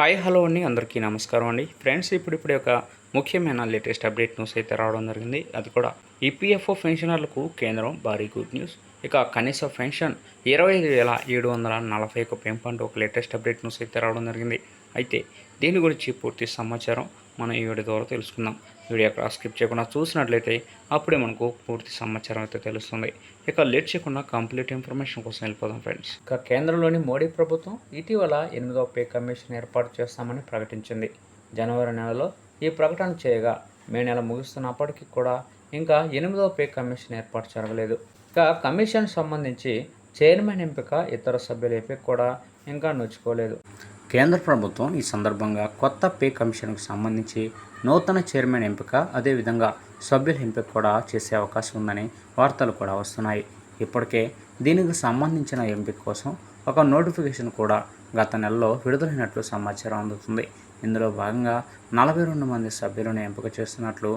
Hi hello అండి. అందరికీ నమస్కారం అండి. ఫ్రెండ్స్ ఇప్పుడిప్పుడు ఒక ముఖ్యమైన లేటెస్ట్ అప్డేట్ న్యూస్ అయితే రావడం జరిగింది. అది కూడా ఈపీఎఫ్ఓ పెన్షనర్లకు కేంద్రం భారీ గుడ్ న్యూస్. ఇక కనీస పెన్షన్ ఇరవై ఐదు వేల ఏడు వందల నలభై ఒక పెంపు అంటూ ఒక లేటెస్ట్ అప్డేట్ న్యూస్ అయితే రావడం జరిగింది. అయితే దీని గురించి పూర్తి సమాచారం మనం ఈ వీడియో ద్వారా తెలుసుకుందాం. వీడియో అక్కడ స్కిప్ చేయకుండా చూసినట్లయితే అప్పుడే మనకు పూర్తి సమాచారం అయితే తెలుస్తుంది. ఇక లేట్ చేయకుండా కంప్లీట్ ఇన్ఫర్మేషన్ కోసం వెళ్ళిపోదాం ఫ్రెండ్స్ ఇక కేంద్రంలోని మోడీ ప్రభుత్వం ఇటీవల ఎనిమిదవ పే కమిషన్ ఏర్పాటు చేస్తామని ప్రకటించింది. జనవరి నెలలో ఈ ప్రకటన చేయగా మే నెల ముగుస్తున్నప్పటికీ కూడా ఇంకా ఎనిమిదవ పే కమిషన్ ఏర్పాటు జరగలేదు. ఇక కమిషన్ సంబంధించి చైర్మన్ ఎంపిక ఇతర సభ్యుల ఎంపిక కూడా ఇంకా నోచుకోలేదు కేంద్ర ప్రభుత్వం ఈ సందర్భంగా కొత్త పే కమిషన్కు సంబంధించి నూతన చైర్మన్ ఎంపిక అదేవిధంగా సభ్యుల ఎంపిక కూడా చేసే అవకాశం ఉందని వార్తలు కూడా వస్తున్నాయి. ఇప్పటికే దీనికి సంబంధించిన ఎంపిక కోసం ఒక నోటిఫికేషన్ కూడా గత నెలలో విడుదలైనట్లు సమాచారం అందుతుంది. ఇందులో భాగంగా నలభై రెండు మంది సభ్యులను ఎంపిక చేస్తున్నట్లు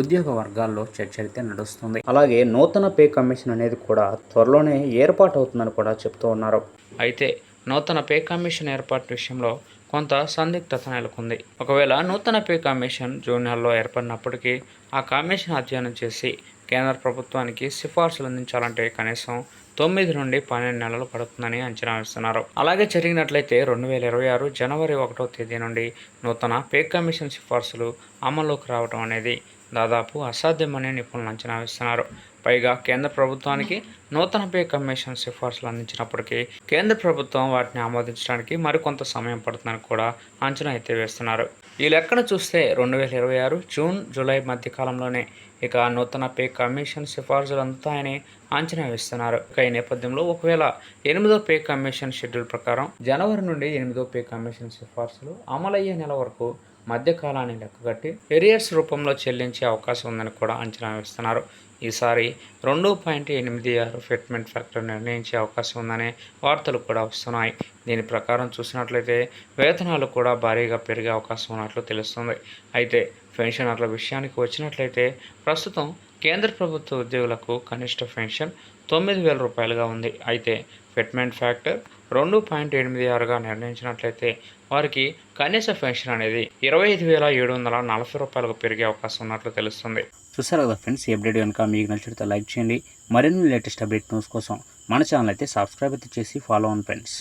ఉద్యోగ వర్గాల్లో చర్చ అయితే నడుస్తుంది. అలాగే నూతన పే కమిషన్ అనేది కూడా త్వరలోనే ఏర్పాటు అవుతుందని కూడా చెప్తూ ఉన్నారు. అయితే నూతన పే కమిషన్ ఏర్పాటు విషయంలో కొంత సందిగ్ధత నెలకొంది. ఒకవేళ నూతన పే కమిషన్ జూన్ నెలలో ఏర్పడినప్పటికీ ఆ కమిషన్ అధ్యయనం చేసి కేంద్ర ప్రభుత్వానికి సిఫార్సులు అందించాలంటే కనీసం తొమ్మిది నుండి పన్నెండు నెలలు పడుతుందని అంచనా వేస్తున్నారు. అలాగే జరిగినట్లయితే రెండు వేల ఇరవై ఆరు జనవరి ఒకటో తేదీ నుండి నూతన పే కమిషన్ సిఫార్సులు అమల్లోకి రావడం అనేది దాదాపు అసాధ్యమని నిపుణులు అంచనా వేస్తున్నారు. పైగా కేంద్ర ప్రభుత్వానికి నూతన పే కమిషన్ సిఫార్సులు అందించినప్పటికీ కేంద్ర ప్రభుత్వం వాటిని ఆమోదించడానికి మరికొంత సమయం పడుతుందని కూడా అంచనా అయితే వేస్తున్నారు. ఈ లెక్కను చూస్తే రెండు వేల ఇరవై ఆరు జూన్ జూలై మధ్యకాలంలోనే ఇక నూతన పే కమిషన్ సిఫార్సులు అందుతాయని అంచనా వేస్తున్నారు. ఇక ఈ నేపథ్యంలో ఒకవేళ ఎనిమిదో పే కమిషన్ షెడ్యూల్ ప్రకారం జనవరి నుండి ఎనిమిదో పే కమిషన్ సిఫార్సులు అమలయ్యే నెల వరకు మధ్య కాలాన్ని లెక్కగట్టి ఎరియర్స్ రూపంలో చెల్లించే అవకాశం ఉందని కూడా అంచనా వేస్తున్నారు. ఈసారి రెండు పాయింట్ ఎనిమిది ఆరు ఫిట్మెంట్ ఫ్యాక్టర్ నిర్ణయించే అవకాశం ఉందనే వార్తలు కూడా వస్తున్నాయి. దీని ప్రకారం చూసినట్లయితే వేతనాలు కూడా భారీగా పెరిగే అవకాశం ఉన్నట్లు తెలుస్తుంది. అయితే పెన్షనర్ల విషయానికి వచ్చినట్లయితే ప్రస్తుతం కేంద్ర ప్రభుత్వ ఉద్యోగులకు కనిష్ట పెన్షన్ తొమ్మిది వేల రూపాయలుగా ఉంది. అయితే ఫిట్మెంట్ ఫ్యాక్టర్ రెండు పాయింట్ ఎనిమిది ఆరుగా నిర్ణయించినట్లయితే వారికి కనీస పెన్షన్ అనేది ఇరవై ఐదు వేల ఏడు వందల నలభై రూపాయలకు పెరిగే అవకాశం ఉన్నట్లు తెలుస్తుంది. చూసారు కదా ఫ్రెండ్స్ ఈ అప్డేట్ కనుక మీకు నచ్చితే లైక్ చేయండి. మరిన్ని లేటెస్ట్ అప్డేట్ న్యూస్ కోసం మన ఛానల్ అయితే సబ్స్క్రైబ్ అయితే చేసి ఫాలో అవ్వండి ఫ్రెండ్స్.